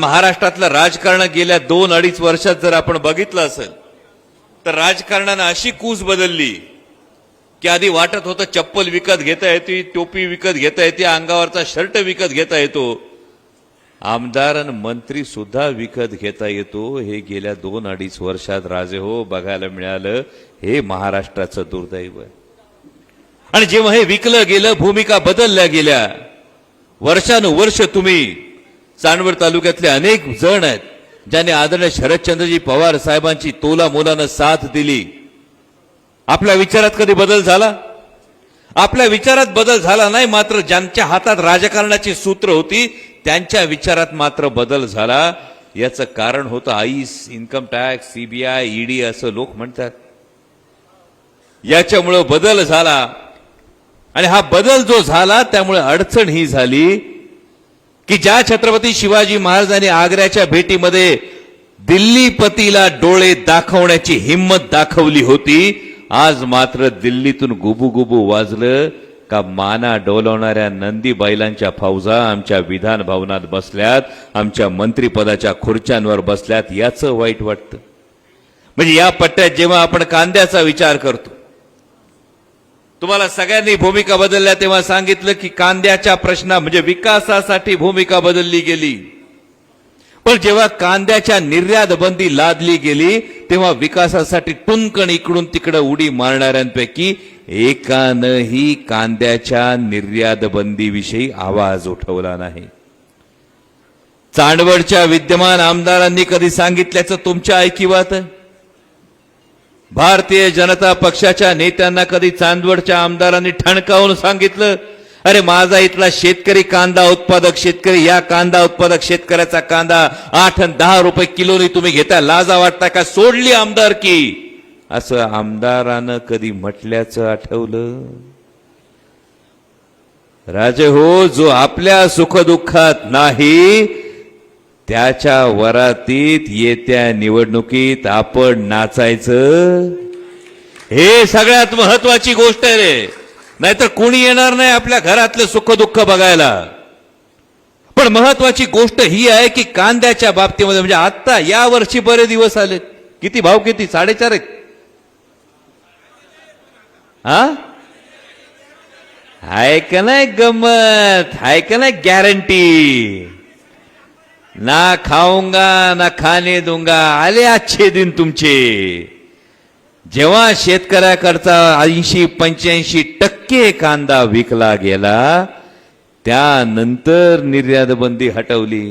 महाराष्ट्रातलं राजकारण गेल्या दोन अडीच वर्षात जर आपण बघितलं असेल तर राजकारणानं अशी कूस बदलली की आधी वाटत होतं चप्पल विकत घेता येते टोपी विकत घेता येते अंगावरचा शर्ट विकत घेता येतो. आमदार आणि मंत्री सुद्धा विकत घेता येतो. हे गेल्या दोन अडीच वर्षात राजे हो बघायला मिळालं. हे महाराष्ट्राचं दुर्दैव आहे. आणि जेव्हा हे विकलं गेलं भूमिका बदलल्या गेल्या. वर्षानुवर्ष तुम्ही चांदवड तालुक्यातले अनेक जण आहेत ज्यांनी आदरणीय शरदचंद्रजी पवार साहेबांची तोला मोलानं साथ दिली. आपल्या विचारात कधी बदल झाला? आपल्या विचारात बदल झाला नाही मात्र ज्यांच्या हातात राजकारणाची सूत्र होती त्यांच्या विचारात मात्र बदल झाला. याचं कारण होतं आईस इन्कम टॅक्स सीबीआय ईडी असं लोक म्हणतात. याच्यामुळं बदल झाला. आणि हा बदल जो झाला त्यामुळे अडचण ही झाली की ज्या छत्रपती शिवाजी महाराजांनी आग्र्याच्या भेटीमध्ये दिल्लीपतीला डोळे दाखवण्याची हिंमत दाखवली होती आज मात्र दिल्लीतून गुबुगुबू वाजलं का माना डोलवणाऱ्या नंदी बैलांच्या फौजा आमच्या विधान भवनात बसल्यात आमच्या मंत्रिपदाच्या खुर्च्यांवर बसल्यात याचं वाईट वाटतं. म्हणजे या पट्ट्यात जेव्हा आपण कांद्याचा विचार करतो तुम्हाला सगळ्यांनी भूमिका बदलल्या तेव्हा सांगितलं की कांद्याच्या प्रश्ना म्हणजे विकासासाठी भूमिका बदलली गेली. पण जेव्हा कांद्याच्या निर्यात बंदी लादली गेली तेव्हा विकासासाठी टुंकण इकडून तिकडं उडी मारणाऱ्यांपैकी एकानंही कांद्याच्या निर्यात बंदीविषयी आवाज उठवला नाही. चांडवडच्या विद्यमान आमदारांनी कधी सांगितल्याचं तुमच्या ऐकिवात? आहे भारतीय जनता पक्षाच्या नेत्यांना कधी चांदवडच्या आमदारांनी ठणकावून सांगितलं? अरे माझा इथला शेतकरी कांदा उत्पादक शेतकरी या कांदा उत्पादक शेतकऱ्याचा कांदा आठ आणि दहा रुपये किलोनी तुम्ही घेता लाजा वाटता का? सोडली आमदार की. असं आमदारानं कधी म्हटल्याचं आठवलं? राजे हो जो आपल्या सुखदुःखात नाही त्याच्या वरातीत येत्या निवडणुकीत आपण नाचायचं? हे सगळ्यात महत्वाची गोष्ट आहे रे. नाहीतर कोणी येणार नाही आपल्या घरातलं सुख दुःख बघायला. पण महत्वाची गोष्ट ही आहे की कांद्याच्या बाबतीमध्ये म्हणजे आता या वर्षी बरे दिवस आले. किती भाव किती? साडेचार आहेत. हा हाय का नाही गमत? हाय का नाही गॅरंटी ना खाऊंगा ना खाने दूंगा आले अच्छे दिन तुमचे जेव्हा शेतकऱ्याकडचा ऐंशी पंच्याऐंशी टक्के कांदा विकला गेला त्यानंतर निर्यात बंदी हटवली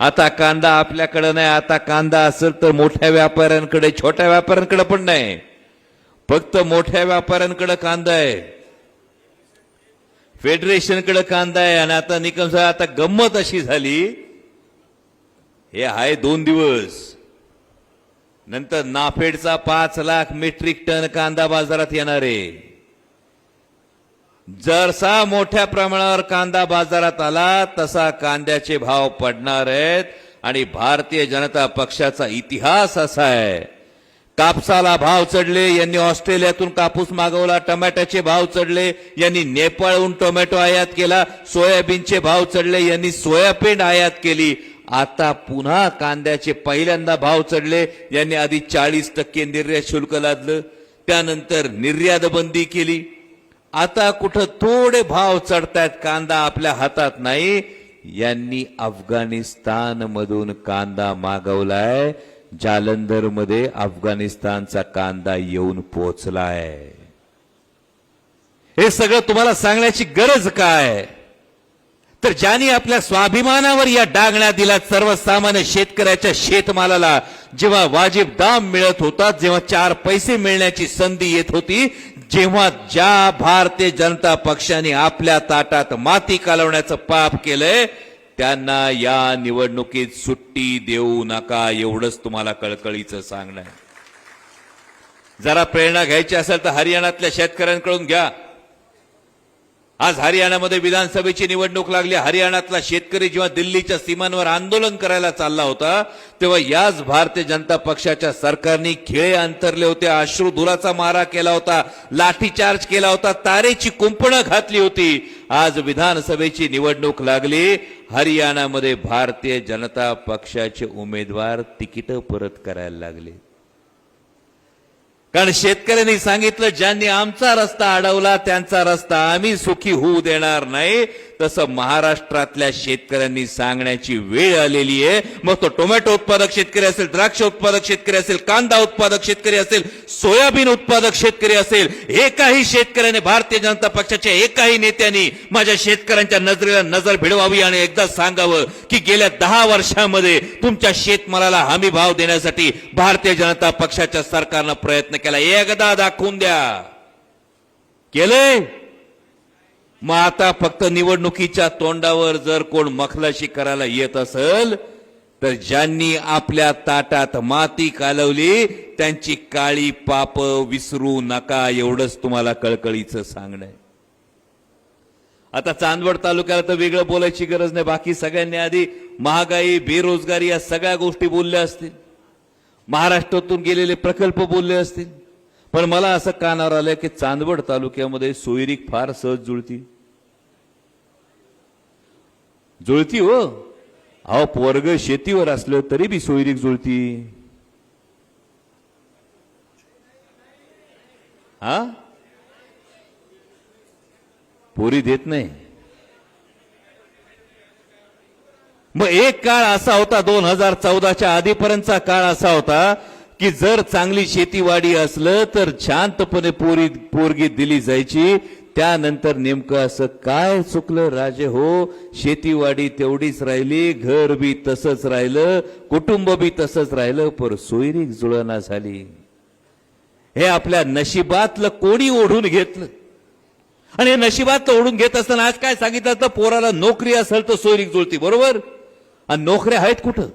आता कांदा आपल्याकडे नाही आता कांदा असेल तर मोठ्या व्यापाऱ्यांकडे छोट्या व्यापाऱ्यांकडे पण नाही फक्त मोठ्या व्यापाऱ्यांकडे कांदा आहे फेडरेशनकडे कांदा आहे आणि आता निकम साहेब आता गंमत अशी झाली हे आहे दोन दिवस. नंतर नाफेडचा पाच लाख मेट्रिक टन कांदा बाजारात येणार. आहे जरसा मोठ्या प्रमाणावर कांदा बाजारात आला तसा कांद्याचे भाव पडणार आहेत आणि भारतीय जनता पक्षाचा इतिहास असा आहे. कापसाला भाव चढले यांनी ऑस्ट्रेलियातून कापूस मागवला टमॅटोचे भाव चढले यांनी नेपाळहून टोमॅटो आयात केला सोयाबीनचे भाव चढले यांनी सोयाबीन आयात केली. आता पुन्हा कांद्याचे पहिल्यांदा भाव चढले. यांनी आधी चाळीस टक्के निर्यात शुल्क लादलं. त्यानंतर निर्यात बंदी केली. आता कुठं थोडे भाव चढतायत कांदा आपल्या हातात नाही. यांनी अफगाणिस्तान मधून कांदा मागवलाय. जालंधरमध्ये अफगाणिस्तानचा कांदा येऊन पोहोचलाय हे सगळं तुम्हाला सांगण्याची गरज काय? तर ज्यांनी आपल्या स्वाभिमानावर या डागण्या दिल्या सर्वसामान्य शेतकऱ्याच्या शेतमालाला जेव्हा वाजीब दाम मिळत होता जेव्हा चार पैसे मिळण्याची संधी येत होती जेव्हा ज्या भारतीय जनता पक्षाने आपल्या ताटात माती कालवण्याचं पाप केलंय त्यांना या निवडणुकीत सुट्टी देऊ नका एवढंच तुम्हाला कळकळीचं सांगणं जरा प्रेरणा घ्यायची असेल तर हरियाणातल्या शेतकऱ्यांकडून घ्या. आज हरियाणामध्ये विधानसभेची निवडणूक लागली. हरियाणातला शेतकरी जेव्हा दिल्लीच्या सीमांवर आंदोलन करायला चालला होता तेव्हा याच भारतीय जनता पक्षाच्या सरकारने खिळे अंतरले होते अश्रू धुराचा मारा केला होता लाठीचार्ज केला होता तारेची कुंपणं घातली होती. आज विधानसभेची निवडणूक लागली. हरियाणामध्ये भारतीय जनता पक्षाचे उमेदवार तिकीट परत करायला लागले. कारण शेतकऱ्यांनी सांगितलं ज्यांनी आमचा रस्ता अडवला त्यांचा रस्ता आम्ही सुखी होऊ देणार नाही. तसं महाराष्ट्रातल्या शेतकऱ्यांनी सांगण्याची वेळ आलेली आहे. मग तो टोमॅटो उत्पादक शेतकरी असेल द्राक्ष उत्पादक शेतकरी असेल कांदा उत्पादक शेतकरी असेल सोयाबीन उत्पादक शेतकरी असेल एकाही शेतकऱ्याने भारतीय जनता पक्षाच्या एकाही नेत्यांनी माझ्या शेतकऱ्यांच्या नजरेला नजर भिडवावी आणि एकदा सांगावं की गेल्या दहा वर्षामध्ये तुमच्या शेतमालाला हमी भाव देण्यासाठी भारतीय जनता पक्षाच्या सरकारनं प्रयत्न केला. एकदा दाखवून द्या. केलंय? मग आता फक्त निवडणुकीच्या तोंडावर जर कोण मखलाशी करायला येत असेल तर ज्यांनी आपल्या ताटात माती कालवली त्यांची काळी पाप विसरू नका एवढंच तुम्हाला कळकळीचं सांगणं आता चांदवड तालुक्याला तर वेगळं बोलायची गरज नाही बाकी सगळ्यांनी आधी महागाई बेरोजगारी या सगळ्या गोष्टी बोलल्या असतील. महाराष्ट्रातून गेलेले प्रकल्प बोलले असतील. पण मला असं कानावर आलंय की चांदवड तालुक्यामध्ये सोयरीक फार सहज जुळती. जुळती हो. अहो वर्ग शेतीवर असलं तरी बी सोयरीक जुळती. हा? पोरी देत नाही. मग एक काळ असा होता दोन हजार चौदाच्या आधीपर्यंतचा काळ असा होता की जर चांगली शेतीवाडी असलं तर शांतपणे पोरी पोरगी दिली जायची. त्यानंतर नेमकं असं काय चुकलं? राजे हो शेतीवाडी तेवढीच राहिली घर बी तसंच राहिलं कुटुंब बी तसंच राहिलं पर सोयरीक जुळना झाली. हे आपल्या नशिबातलं कोणी ओढून घेतलं? आणि हे नशिबातलं ओढून घेत असताना आज काय सांगितलं? तर पोराला नोकरी असेल तर सोयरीक जुळती बरोबर? आणि नोकऱ्या आहेत कुठं?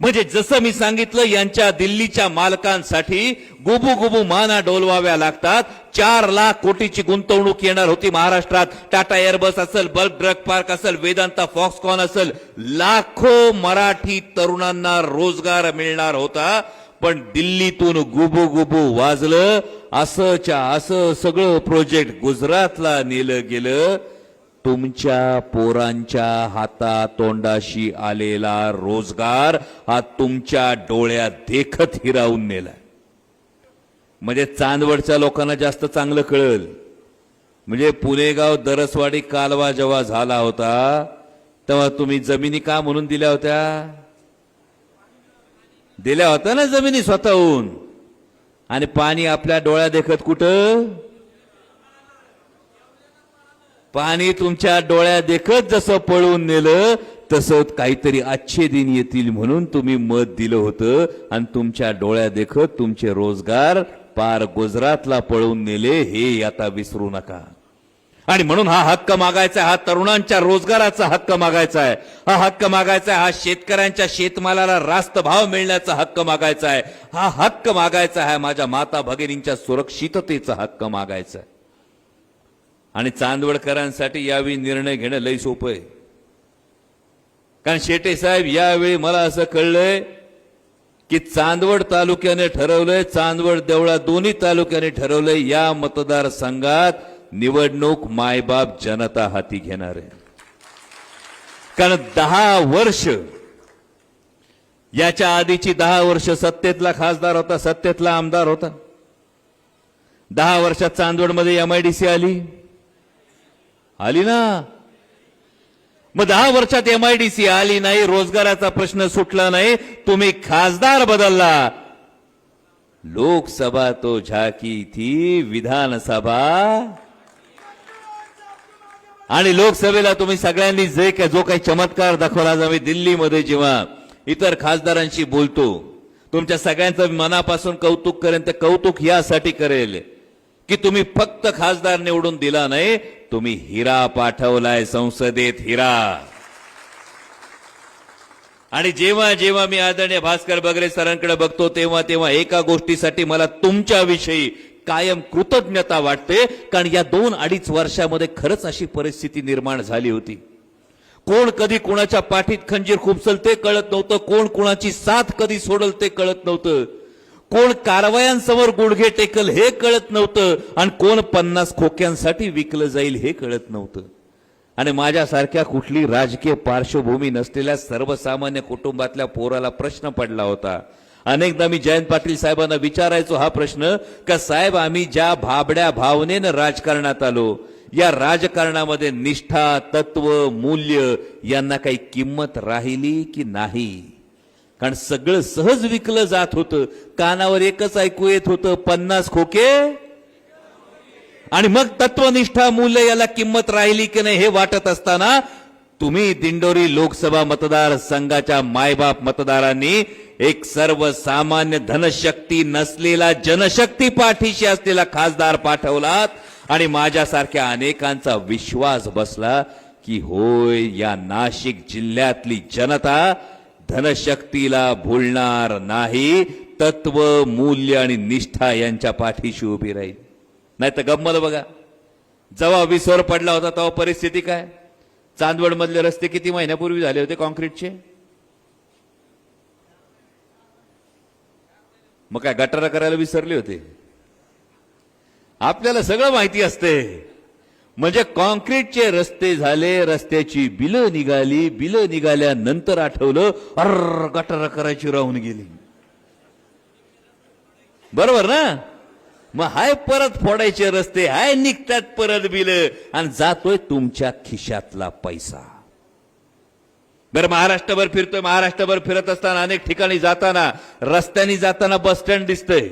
म्हणजे जसं मी सांगितलं यांच्या दिल्लीच्या मालकांसाठी गुबू गुबू माना डोलवाव्या लागतात. चार लाख कोटीची गुंतवणूक येणार होती महाराष्ट्रात. टाटा एअरबस असेल बल्क ड्रग पार्क असेल वेदांता फॉक्सकॉन असेल. लाखो मराठी तरुणांना रोजगार मिळणार होता. पण दिल्लीतून गुबू गुबू वाजलं. असंच्या असं सगळं प्रोजेक्ट गुजरातला नेलं गेलं. तुमच्या पोरांच्या हातातोंडाशी आलेला रोजगार हा तुमच्या डोळ्यात देखत हिरावून नेला म्हणजे चांदवडच्या लोकांना जास्त चांगलं कळल. म्हणजे पुणेगाव दरसवाडी कालवा जेव्हा झाला होता तेव्हा तुम्ही जमिनी का म्हणून दिल्या होत्या? दिल्या होत्या ना जमिनी स्वतःहून. आणि पाणी आपल्या डोळ्या देखत कुठं? पाणी तुमच्या डोळ्या देखत जसं पळून नेलं तसं काहीतरी आजचे दिन येतील म्हणून तुम्ही मत दिलं होतं आणि तुमच्या डोळ्या देखत तुमचे रोजगार पार गुजरातला पळून नेले हे आता विसरू नका. आणि म्हणून हा हक्क मागायचा हा तरुणांच्या रोजगाराचा हक्क मागायचा आहे. हा हक्क मागायचा आहे हा शेतकऱ्यांच्या शेतमालाला रास्त भाव मिळण्याचा हक्क मागायचा आहे. हा हक्क मागायचा आहे माझ्या माता भगिनींच्या सुरक्षिततेचा हक्क मागायचा आहे. आणि चांदवडकरांसाठी यावेळी निर्णय घेणं लई सोपं आहे. कारण शेटे साहेब यावेळी मला असं कळलंय की चांदवड तालुक्याने ठरवलंय चांदवड देवळा दोन्ही तालुक्याने ठरवलंय या मतदारसंघात निवडणूक मायबाप जनता हाती घेणार आहे. कारण दहा वर्ष याच्या आधीची दहा वर्ष सत्तेतला खासदार होता सत्तेतला आमदार होता. दहा वर्षात चांदवडमध्ये एमआयडीसी आली. आली ना? मग दहा वर्षात एमआयडीसी आली नाही रोजगाराचा प्रश्न सुटला नाही तुम्ही खासदार बदलला. लोकसभा तो झाकी थी विधानसभा. आणि लोकसभेला तुम्ही सगळ्यांनी जे काय जो काही चमत्कार दाखवला आज आम्ही दिल्लीमध्ये जेव्हा इतर खासदारांशी बोलतो तुमच्या सगळ्यांचं मनापासून कौतुक करेन तर कौतुक यासाठी करेल. की तुम्ही फक्त खासदार निवडून दिला नाही तुम्ही हिरा पाठवलाय संसदेत हिरा. आणि जेव्हा जेव्हा मी आदरणीय भास्कर बगरे सरांकडे बघतो तेव्हा तेव्हा एका गोष्टीसाठी मला तुमच्याविषयी कायम कृतज्ञता वाटते कारण या दोन अडीच वर्षामध्ये खरंच अशी परिस्थिती निर्माण झाली होती. कोण कधी कोणाच्या पाठीत खंजीर खुपसल ते कळत नव्हतं कोण कोणाची साथ कधी सोडल ते कळत नव्हतं. कोण कारवायांसमोर गुडघे टेकल हे कळत नव्हतं आणि कोण पन्नास खोक्यांसाठी विकलं जाईल हे कळत नव्हतं. आणि माझ्यासारख्या कुठली राजकीय पार्श्वभूमी नसलेल्या सर्वसामान्य कुटुंबातल्या पोराला प्रश्न पडला होता. अनेकदा मी जयंत पाटील साहेबांना विचारायचो हा प्रश्न का साहेब आम्ही ज्या भाबड्या भावनेनं राजकारणात आलो या राजकारणामध्ये निष्ठा तत्व मूल्य यांना काही किंमत राहिली की नाही? कारण सगळं सहज विकलं जात होतं. कानावर एकच ऐकू येत होतं पन्नास खोके? आणि मग तत्वनिष्ठा मूल्य याला किंमत राहिली की नाही हे वाटत असताना तुम्ही दिंडोरी लोकसभा मतदार संघाच्या मायबाप मतदारांनी एक सर्वसामान्य धनशक्ती नसलेला जनशक्ती पाठीशी असलेला खासदार पाठवलात आणि माझ्यासारख्या अनेकांचा विश्वास बसला की होय या नाशिक जिल्ह्यातली जनता धनशक्तीला भुलणार नाही तत्व मूल्य आणि निष्ठा यांच्या पाठीशी उभी राहील. नाही तर गंमत बघा. जेव्हा विसर पडला होता तेव्हा परिस्थिती काय? चांदवडमधले रस्ते किती महिन्यापूर्वी झाले होते कॉन्क्रीटचे मग काय गटारा करायला विसरले होते? आपल्याला सगळं माहिती असते. म्हणजे कॉन्क्रीटचे रस्ते झाले रस्त्याची बिलं निघाली बिलं निघाल्यानंतर आठवलं अर गटर करायची राहून गेली. बरोबर ना? मग हाय परत फोडायचे रस्ते हाय निघतात परत बिल आणि जातोय तुमच्या खिशातला पैसा. बरं महाराष्ट्रभर फिरतोय महाराष्ट्रभर फिरत असताना अनेक ठिकाणी जाताना रस्त्याने जाताना बस स्टँड दिसतंय.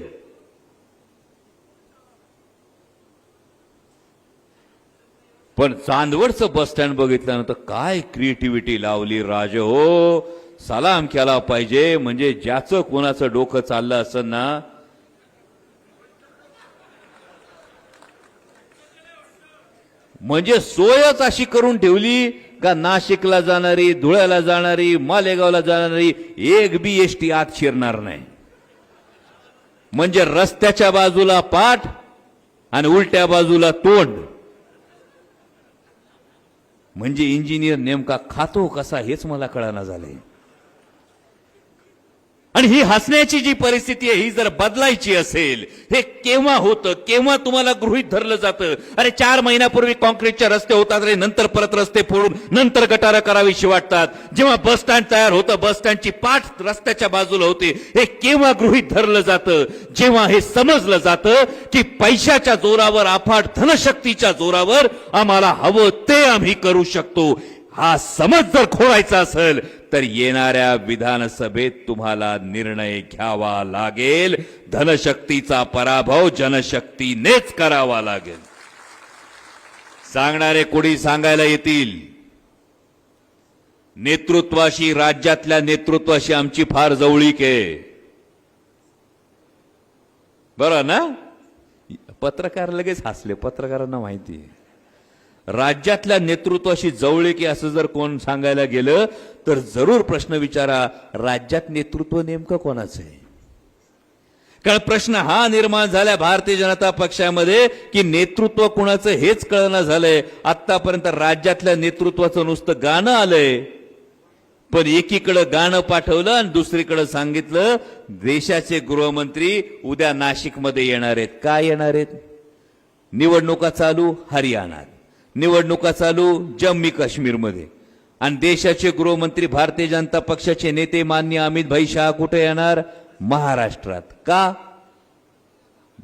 पण चांदवडचं बस स्टँड बघितल्यानंतर काय क्रिएटिव्हिटी लावली राज हो. सलाम केला पाहिजे म्हणजे ज्याचं कोणाचं डोकं चाललं असं ना म्हणजे सोयच अशी करून ठेवली का नाशिकला जाणारी धुळ्याला जाणारी मालेगावला जाणारी एक बी एस टी आत शिरणार नाही. म्हणजे रस्त्याच्या बाजूला पाठ आणि उलट्या बाजूला तोंड. म्हणजे इंजिनियर नेमका खातो कसा हेच मला कळना झालंय. आणि ही हसण्याची जी परिस्थिती आहे ही जर बदलायची असेल हे केव्हा होतं? केव्हा तुम्हाला गृहित धरलं जातं? अरे चार महिन्यापूर्वी कॉन्क्रीटचे रस्ते होतात रे नंतर परत रस्ते फोडून नंतर गटारं करावीशी वाटतात. जेव्हा बस स्टँड तयार होतं बस स्टँडची पाठ रस्त्याच्या बाजूला होते हे केव्हा गृहित धरलं जातं? जेव्हा हे समजलं जातं की पैशाच्या जोरावर अफाट धनशक्तीच्या जोरावर आम्हाला हवं ते आम्ही करू शकतो. हा समज जर खोळायचा असेल तर येणाऱ्या विधानसभेत तुम्हाला निर्णय घ्यावा लागेल. धनशक्तीचा पराभव जनशक्तीनेच करावा लागेल. सांगणारे कोणी सांगायला येतील? नेतृत्वाशी राज्यातल्या नेतृत्वाशी आमची फार जवळीक आहे. बरं ना? पत्रकार लगेच हसले पत्रकारांना माहिती आहे. राज्यातल्या नेतृत्वाशी जवळीक की असं जर कोण सांगायला गेलं तर जरूर प्रश्न विचारा राज्यात नेतृत्व नेमकं कोणाचं आहे? कारण प्रश्न हा निर्माण झाला भारतीय जनता पक्षामध्ये की नेतृत्व कुणाचं हेच कळणं झालंय. आतापर्यंत राज्यातल्या नेतृत्वाचं नुसतं गाणं आलंय. पण एकीकडं गाणं पाठवलं आणि दुसरीकडं सांगितलं देशाचे गृहमंत्री उद्या नाशिकमध्ये येणार आहेत. काय येणार आहेत? निवडणुका चालू हरियाणात. निवडणुका चालू जम्मू काश्मीरमध्ये. आणि देशाचे गृहमंत्री भारतीय जनता पक्षाचे नेते मान्य अमित भाई शाह कुठे येणार? महाराष्ट्रात. का?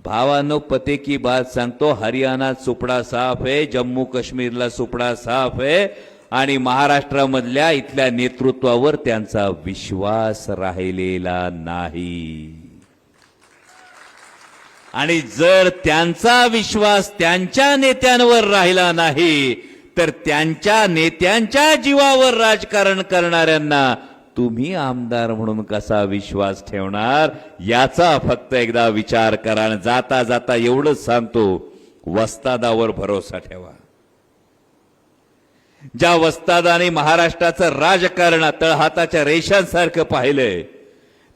भावानो पते की बात सांगतो हरियाणा सुपडा साफ आहे जम्मू काश्मीरला सुपडा साफ आहे आणि महाराष्ट्रामधल्या इथल्या नेतृत्वावर त्यांचा विश्वास राहिलेला नाही. आणि जर त्यांचा विश्वास त्यांच्या नेत्यांवर राहिला नाही तर त्यांच्या नेत्यांच्या जीवावर राजकारण करणाऱ्यांना तुम्ही आमदार म्हणून कसा विश्वास ठेवणार? याचा फक्त एकदा विचार करा आणि जाता जाता एवढंच सांगतो वस्तादावर भरोसा ठेवा. ज्या वस्तादाने महाराष्ट्राचं राजकारण तळहाताच्या रेषांसारखं पाहिलंय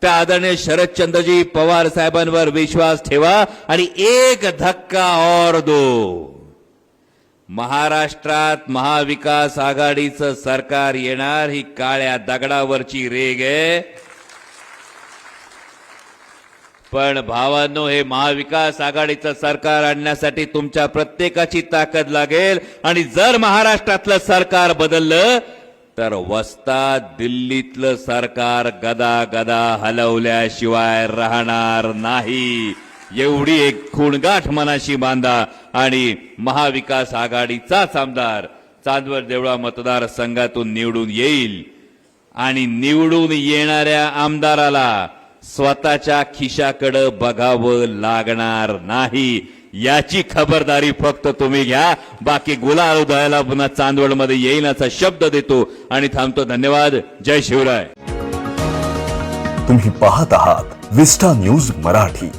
त्या आदरणीय शरदचंद्रजी पवार साहेबांवर विश्वास ठेवा आणि एक धक्का और दो. महाराष्ट्रात महाविकास आघाडीचं सरकार येणार ही काळ्या दगडावरची रेग आहे. पण भावांनो हे महाविकास आघाडीचं सरकार आणण्यासाठी तुमच्या प्रत्येकाची ताकद लागेल आणि जर महाराष्ट्रातलं सरकार बदललं तर वस्ताद दिल्लीतलं सरकार गदा गदा हलवल्याशिवाय राहणार नाही. एवढी एक खुणगाठ मनाशी बांधा आणि महाविकास आघाडीचाच आमदार चांदवड देवळा मतदारसंघातून निवडून येईल. आणि निवडून येणाऱ्या आमदाराला स्वतःच्या खिशाकडं बघावं लागणार नाही. याची खबरदारी फक्त तुम्ही घ्या. बाकी गुलाल उधळायला पुन्हा चांदवडमध्ये येईल असा शब्द देतो आणि थांबतो. धन्यवाद. जय शिवराय. तुम्ही पाहत आहात विस्टा न्यूज मराठी.